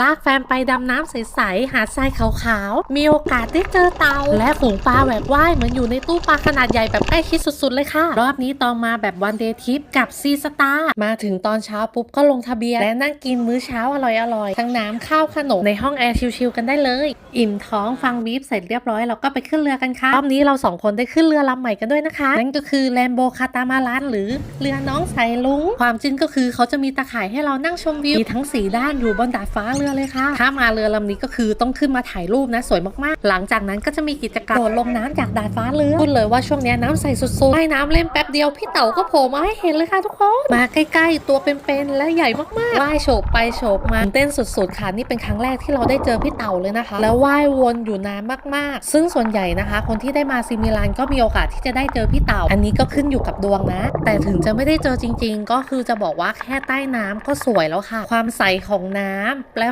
ลากแฟนไปดำน้ำใสๆ หาดทรายขาวๆ มีโอกาสได้เจอเต่าและฝูงปลาแหวกว่ายเหมือนอยู่ในตู้ปลาขนาดใหญ่แบบใกล้ชิดสุดๆ เลยค่ะ รอบนี้ตองมาแบบวันเดย์ทริปกับซีสตาร์มาถึงตอนเช้าปุ๊บก็ลงทะเบียน และนั่งกินมื้อเช้าอร่อยๆ ทั้งน้ำข้าวขนม ในห้องแอร์ชิลๆกันได้เลย อิ่มท้องฟังบีฟเสร็จเรียบร้อยเราก็ไปขึ้นเรือกันค่ะรอบนี้เราสองคนได้ขึ้นเรือลำใหม่กันด้วยนะคะนั่นก็คือแลมโบคาตามารันหรือเรือน้องสายลุงความจริงก็คือเขาจะมีตะข่ายให้เรานั่งชมวิวมีทั้งสีด้านอยู่บนดาดฟ้าเรือเลยค่ะ ถ้ามาเรือลำนี้ก็คือต้องขึ้นมาถ่ายรูปนะสวยมากๆ หลังจากนั้นก็จะมีกิจกรรมโดดลงน้ำจากดาดฟ้าเรือพูดเลยว่าช่วงนี้น้ำใสสุดๆว่ายน้ำเล่นแป๊บเดียวพี่เต๋าก็โผล่มาให้เห็นเลยค่ะทุกคน มาใกล้ๆ ตัวเป็นๆและใหญ่มากๆว่ายโฉบไปโฉบมาเต้นสุดๆค่ะนี่เป็นครั้งแรกที่เราได้เจอพี่เต๋าเลยนะคะ แล้วว่ายวนอยู่นานมากๆ ซึ่งส่วนใหญ่นะคะ คนที่ได้มาซิมิลานก็มีโอกาสที่จะได้เจอพี่เต๋าอันนี้ก็ขึ้นอยู่กับดวงนะ แต่ถึงจะไม่ได้เจอจริง ๆ ก็คือจะบอกว่าแค่ใต้น้ำก็สวยแล้วค่ะ ความใสของน้ำและ